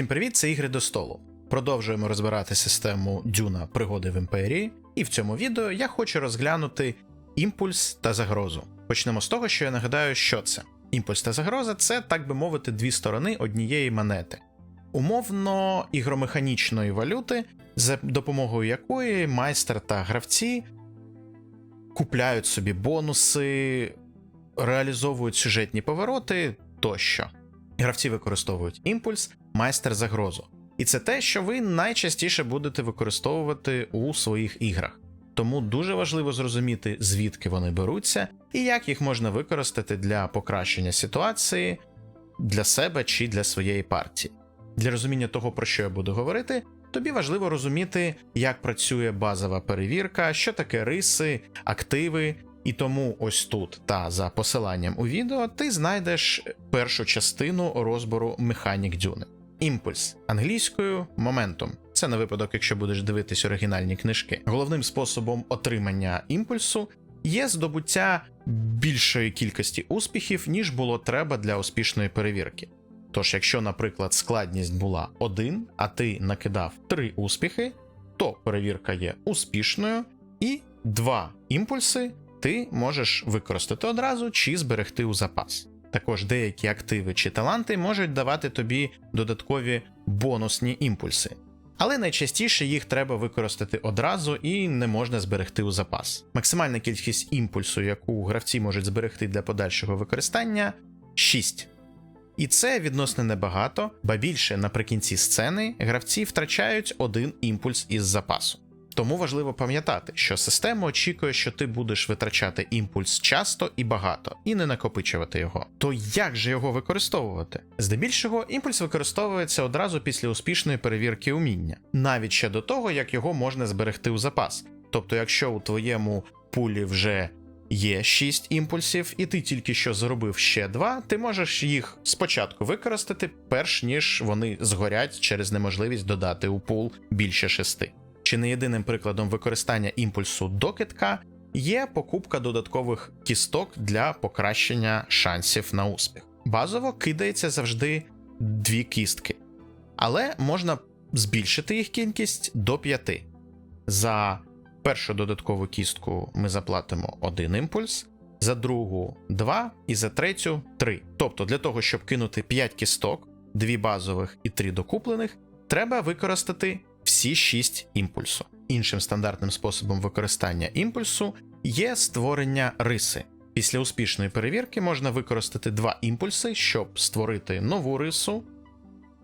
Всім привіт, це ігри до столу. Продовжуємо розбирати систему Дюна пригоди в імперії, і в цьому відео я хочу розглянути імпульс та загрозу. Почнемо з того, що я нагадаю, що це. Імпульс та загроза це, так би мовити, дві сторони однієї монети. Умовно ігромеханічної валюти, за допомогою якої майстер та гравці купляють собі бонуси, реалізовують сюжетні повороти тощо. Гравці використовують імпульс, майстер загрозу. І це те, що ви найчастіше будете використовувати у своїх іграх. Тому дуже важливо зрозуміти, звідки вони беруться і як їх можна використати для покращення ситуації для себе чи для своєї партії. Для розуміння того, про що я буду говорити, тобі важливо розуміти, як працює базова перевірка, що таке риси, активи, і тому ось тут та за посиланням у відео ти знайдеш першу частину розбору механік дюни. Імпульс англійською моментум. Це на випадок, якщо будеш дивитись оригінальні книжки. Головним способом отримання імпульсу є здобуття більшої кількості успіхів, ніж було треба для успішної перевірки. Тож, якщо, наприклад, складність була 1, а ти накидав 3 успіхи, то перевірка є успішною, і 2 імпульси ти можеш використати одразу чи зберегти у запас. Також деякі активи чи таланти можуть давати тобі додаткові бонусні імпульси. Але найчастіше їх треба використати одразу і не можна зберегти у запас. Максимальна кількість імпульсу, яку гравці можуть зберегти для подальшого використання 6. І це відносно небагато, ба більше наприкінці сцени гравці втрачають один імпульс із запасу. Тому важливо пам'ятати, що система очікує, що ти будеш витрачати імпульс часто і багато, і не накопичувати його. То як же його використовувати? Здебільшого, імпульс використовується одразу після успішної перевірки уміння, навіть ще до того, як його можна зберегти у запас. Тобто, якщо у твоєму пулі вже є 6 імпульсів, і ти тільки що заробив ще 2, ти можеш їх спочатку використати, перш ніж вони згорять через неможливість додати у пул більше 6. Чи не єдиним прикладом використання імпульсу до китка є покупка додаткових кісток для покращення шансів на успіх. Базово кидається завжди дві кістки, але можна збільшити їх кількість до п'яти. За першу додаткову кістку ми заплатимо один імпульс, за другу два і за третю три. Тобто, для того, щоб кинути 5 кісток, дві базових і три докуплених, треба використати всі 6 імпульсу. Іншим стандартним способом використання імпульсу є створення риси. Після успішної перевірки можна використати два імпульси, щоб створити нову рису,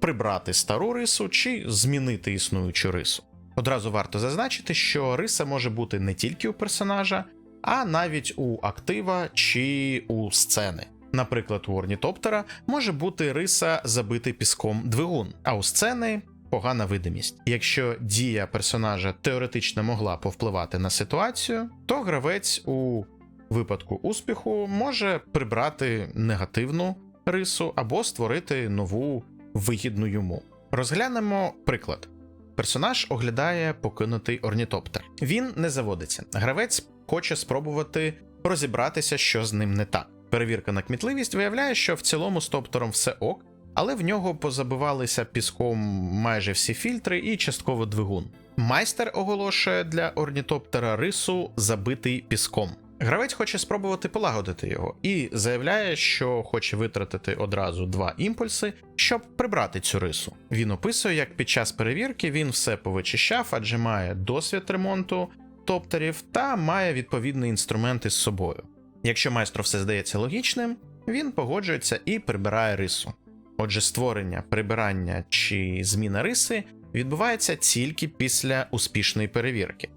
прибрати стару рису чи змінити існуючу рису. Одразу варто зазначити, що риса може бути не тільки у персонажа, а навіть у актива чи у сцени. Наприклад, у орнітоптера може бути риса забитий піском двигун, а у сцени погана видимість. Якщо дія персонажа теоретично могла повпливати на ситуацію, то гравець у випадку успіху може прибрати негативну рису або створити нову вигідну йому. Розглянемо приклад. Персонаж оглядає покинутий орнітоптер. Він не заводиться. Гравець хоче спробувати розібратися, що з ним не так. Перевірка на кмітливість виявляє, що в цілому з топтером все ок, але в нього позабивалися піском майже всі фільтри і частково двигун. Майстер оголошує для орнітоптера рису забитий піском. Гравець хоче спробувати полагодити його і заявляє, що хоче витратити одразу два імпульси, щоб прибрати цю рису. Він описує, як під час перевірки він все повичищав, адже має досвід ремонту топтерів та має відповідний інструмент із собою. Якщо майстру все здається логічним, він погоджується і прибирає рису. Отже, створення, прибирання чи зміна риси відбувається тільки після успішної перевірки.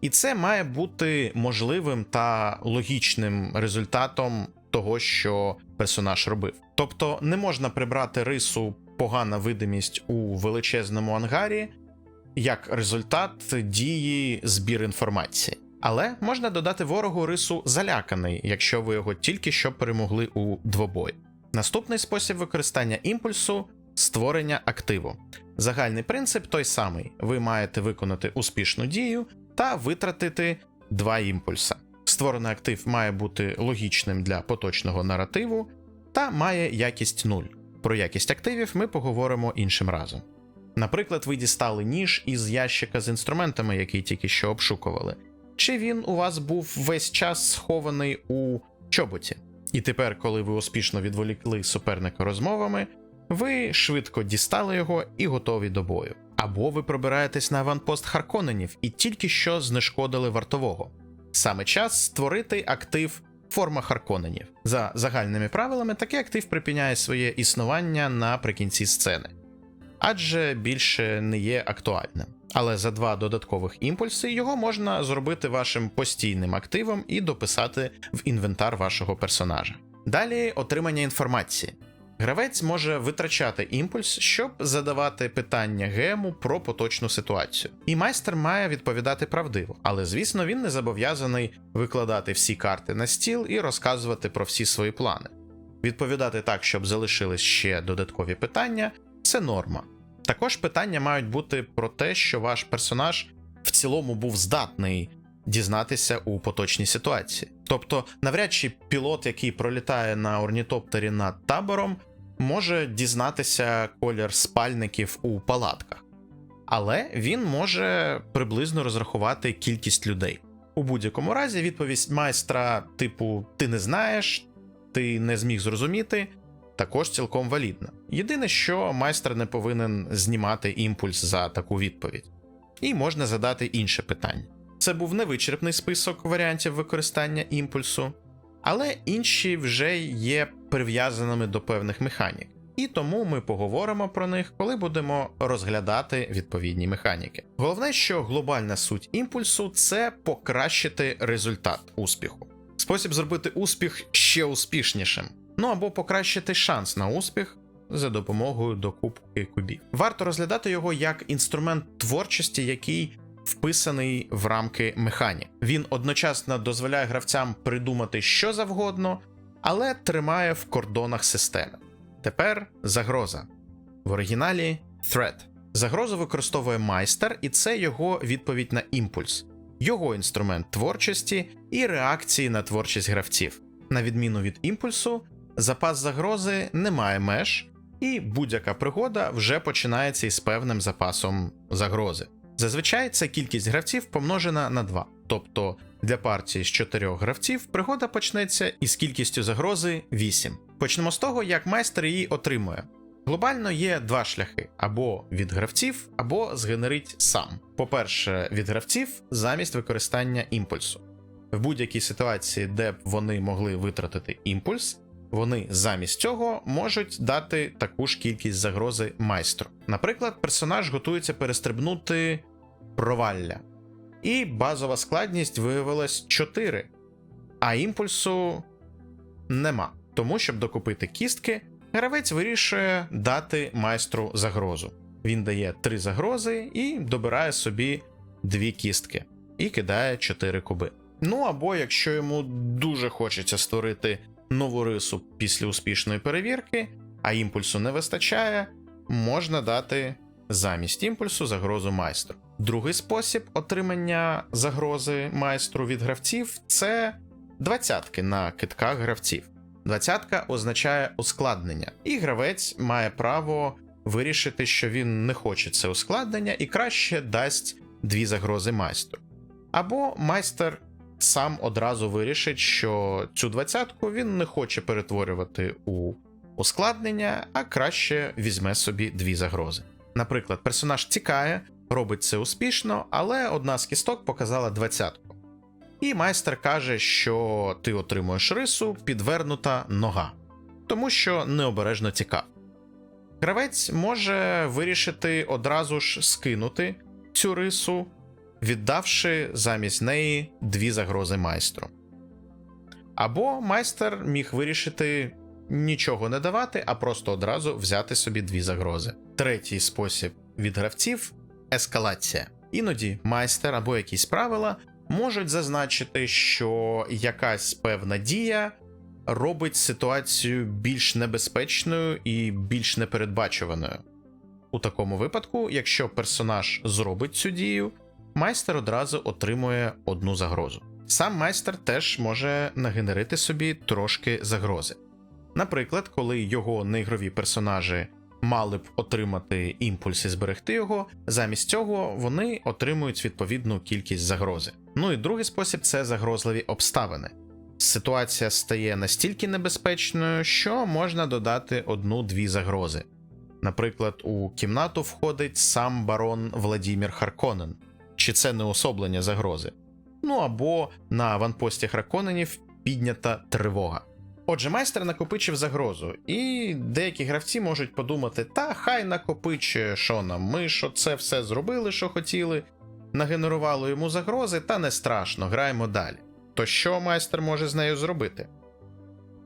І це має бути можливим та логічним результатом того, що персонаж робив. Тобто не можна прибрати рису погана видимість у величезному ангарі як результат дії збір інформації. Але можна додати ворогу рису заляканий, якщо ви його тільки що перемогли у двобої. Наступний спосіб використання імпульсу створення активу. Загальний принцип той самий: ви маєте виконати успішну дію та витратити два імпульса. Створений актив має бути логічним для поточного наративу та має якість 0. про якість активів ми поговоримо іншим разом. Наприклад, ви дістали ніж із ящика з інструментами, який тільки що обшукували, чи він у вас був весь час схований у чоботі. І тепер, коли ви успішно відволікли суперника розмовами, ви швидко дістали його і готові до бою. Або ви пробираєтесь на аванпост Харконенів і тільки що знешкодили вартового. Саме час створити актив форма Харконенів. За загальними правилами, такий актив припиняє своє існування наприкінці сцени, адже більше не є актуальним. Але за два додаткових імпульси його можна зробити вашим постійним активом і дописати в інвентар вашого персонажа. Далі отримання інформації. Гравець може витрачати імпульс, щоб задавати питання гему про поточну ситуацію. І майстер має відповідати правдиво, але звісно він не зобов'язаний викладати всі карти на стіл і розказувати про всі свої плани. Відповідати так, щоб залишились ще додаткові питання, це норма. Також питання мають бути про те, що ваш персонаж в цілому був здатний дізнатися у поточній ситуації. Тобто, навряд чи пілот, який пролітає на орнітоптері над табором, може дізнатися колір спальників у палатках, але він може приблизно розрахувати кількість людей. У будь-якому разі, відповідь майстра, типу Ти не знаєш, ти не зміг зрозуміти, також цілком валідна. Єдине, що майстер не повинен знімати імпульс за таку відповідь. І можна задати інше питання. Це був невичерпний список варіантів використання імпульсу, але інші вже є прив'язаними до певних механік. І тому ми поговоримо про них, коли будемо розглядати відповідні механіки. Головне, що глобальна суть імпульсу це покращити результат успіху. Спосіб зробити успіх ще успішнішим, ну або покращити шанс на успіх за допомогою докупки кубів. Варто розглядати його як інструмент творчості, який вписаний в рамки механік. Він одночасно дозволяє гравцям придумати що завгодно, але тримає в кордонах системи. Тепер загроза. В оригіналі threat. Загрозу використовує майстер, і це його відповідь на імпульс, його інструмент творчості і реакції на творчість гравців. На відміну від імпульсу, запас загрози не має меж, і будь-яка пригода вже починається із певним запасом загрози. Зазвичай це кількість гравців помножена на 2. Тобто для партії з 4 гравців пригода почнеться із кількістю загрози 8. Почнемо з того, як майстер її отримує. Глобально є два шляхи: або від гравців, або згенерить сам. По-перше, від гравців замість використання імпульсу. В будь-якій ситуації, де б вони могли витратити імпульс, вони замість цього можуть дати таку ж кількість загрози майстру. Наприклад, персонаж готується перестрибнути провалля, і базова складність виявилась 4, а імпульсу нема. Тому, щоб докупити кістки, гравець вирішує дати майстру загрозу. Він дає 3 загрози і добирає собі 2 кістки і кидає 4 куби. Ну або якщо йому дуже хочеться створити нову рису після успішної перевірки, а імпульсу не вистачає, можна дати замість імпульсу загрозу майстру. Другий спосіб отримання загрози майстру від гравців це двадцятки на китках гравців. Двадцятка означає ускладнення, і гравець має право вирішити, що він не хоче це ускладнення і краще дасть дві загрози майстру. Або майстер сам одразу вирішить, що цю двадцятку він не хоче перетворювати у ускладнення, а краще візьме собі дві загрози. Наприклад, персонаж тікає, робить це успішно, але одна з кісток показала двадцятку. І майстер каже, що ти отримуєш рису підвернута нога, тому що необережно тікав. Гравець може вирішити одразу ж скинути цю рису, віддавши замість неї дві загрози майстру. Або майстер міг вирішити нічого не давати, а просто одразу взяти собі дві загрози. Третій спосіб від гравців ескалація. Іноді майстер або якісь правила можуть зазначити, що якась певна дія робить ситуацію більш небезпечною і більш непередбачуваною. У такому випадку, якщо персонаж зробить цю дію, майстер одразу отримує одну загрозу. Сам майстер теж може нагенерити собі трошки загрози. Наприклад, коли його неігрові персонажі мали б отримати імпульс і зберегти його, замість цього вони отримують відповідну кількість загрози. Ну і другий спосіб це загрозливі обставини. Ситуація стає настільки небезпечною, що можна додати одну-дві загрози. Наприклад, у кімнату входить сам барон Владімір Харконен, чи це не особлення загрози. Ну або на аванпості Харконенів піднята тривога. Отже, майстер накопичив загрозу, і деякі гравці можуть подумати: та хай накопичує, що ми що це все зробили, що хотіли, нагенерувало йому загрози, та не страшно, граємо далі. То що майстер може з нею зробити?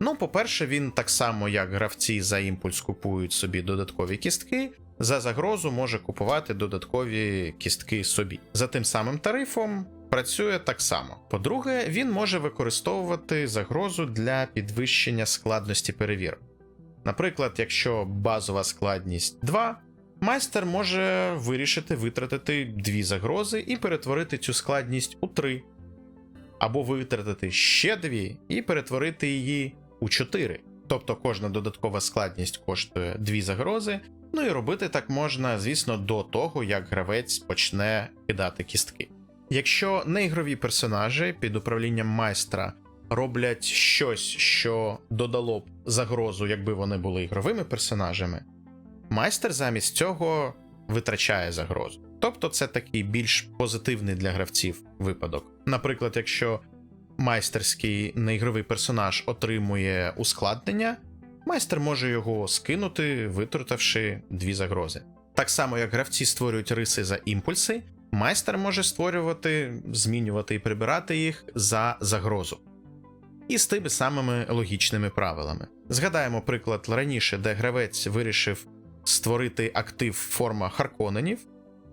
Ну, по-перше, він так само, як гравці за імпульс купують собі додаткові кістки, за загрозу може купувати додаткові кістки собі. За тим самим тарифом працює так само. По-друге, він може використовувати загрозу для підвищення складності перевірок. Наприклад, якщо базова складність 2, майстер може вирішити витратити дві загрози і перетворити цю складність у 3, або витратити ще дві і перетворити її у 4. Тобто кожна додаткова складність коштує дві загрози. Ну і робити так можна, звісно, до того, як гравець почне кидати кістки. Якщо неігрові персонажі під управлінням майстра роблять щось, що додало б загрозу, якби вони були ігровими персонажами, майстер замість цього витрачає загрозу. Тобто це такий більш позитивний для гравців випадок. Наприклад, якщо майстерський неігровий персонаж отримує ускладнення, майстер може його скинути, витративши дві загрози. Так само, як гравці створюють риси за імпульси, майстер може створювати, змінювати і прибирати їх за загрозу. І з тими самими логічними правилами. Згадаємо приклад раніше, де гравець вирішив створити актив форма Харконенів.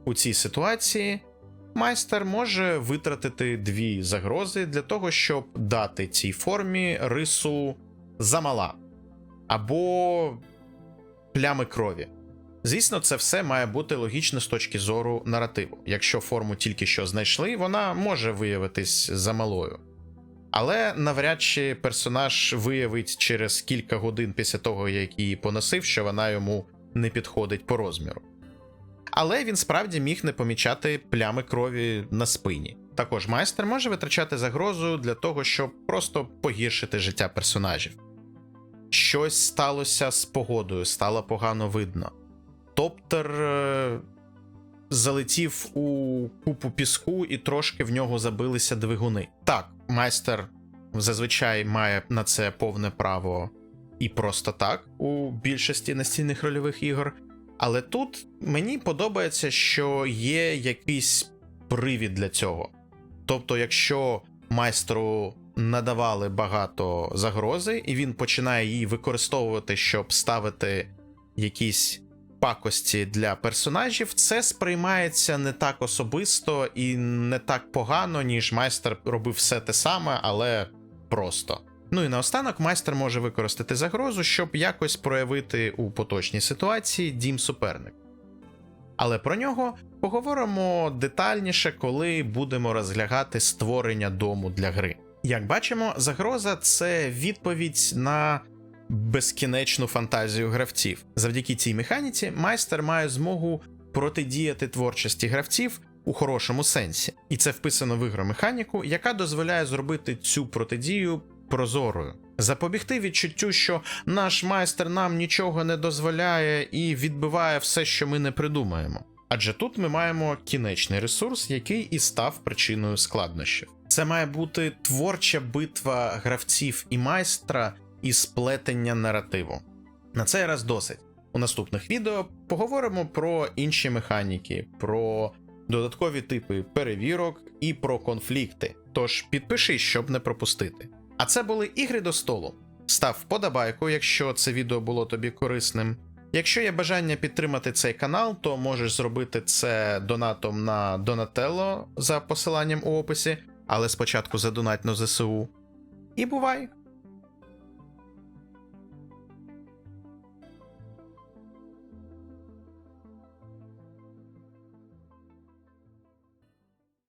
У цій ситуації майстер може витратити дві загрози для того, щоб дати цій формі рису замала або плями крові. Звісно, це все має бути логічно з точки зору наративу. Якщо форму тільки що знайшли, вона може виявитись замалою. Але навряд чи персонаж виявить через кілька годин після того, як її поносив, що вона йому не підходить по розміру. Але він справді міг не помічати плями крові на спині. Також майстер може витрачати загрозу для того, щоб просто погіршити життя персонажів. Щось сталося з погодою, стало погано видно. Топтер е, залетів у купу піску і трошки в нього забилися двигуни. Так, майстер зазвичай має на це повне право і просто так у більшості настільних рольових ігор. Але тут мені подобається, що є якийсь привід для цього. Тобто, якщо майстру надавали багато загрози, і він починає її використовувати, щоб ставити якісь пакості для персонажів, це сприймається не так особисто і не так погано, ніж майстер робив все те саме, але просто. Ну і наостанок майстер може використати загрозу, щоб якось проявити у поточній ситуації дім суперник. Але про нього поговоримо детальніше, коли будемо розглядати створення дому для гри. Як бачимо, загроза це відповідь на безкінечну фантазію гравців. Завдяки цій механіці майстер має змогу протидіяти творчості гравців у хорошому сенсі, і це вписано в ігромеханіку, яка дозволяє зробити цю протидію прозорою. Запобігти відчуттю, що наш майстер нам нічого не дозволяє і відбиває все, що ми не придумаємо. Адже тут ми маємо кінечний ресурс, який і став причиною складнощів. Це має бути творча битва гравців і майстра і сплетення наративу. На цей раз досить. У наступних відео поговоримо про інші механіки, про додаткові типи перевірок і про конфлікти. Тож підпишись, щоб не пропустити. А це були ігри до столу. Став вподобайку, якщо це відео було тобі корисним. Якщо є бажання підтримати цей канал, то можеш зробити це донатом на Donatello за посиланням у описі, але спочатку задонать на ЗСУ. І бувай!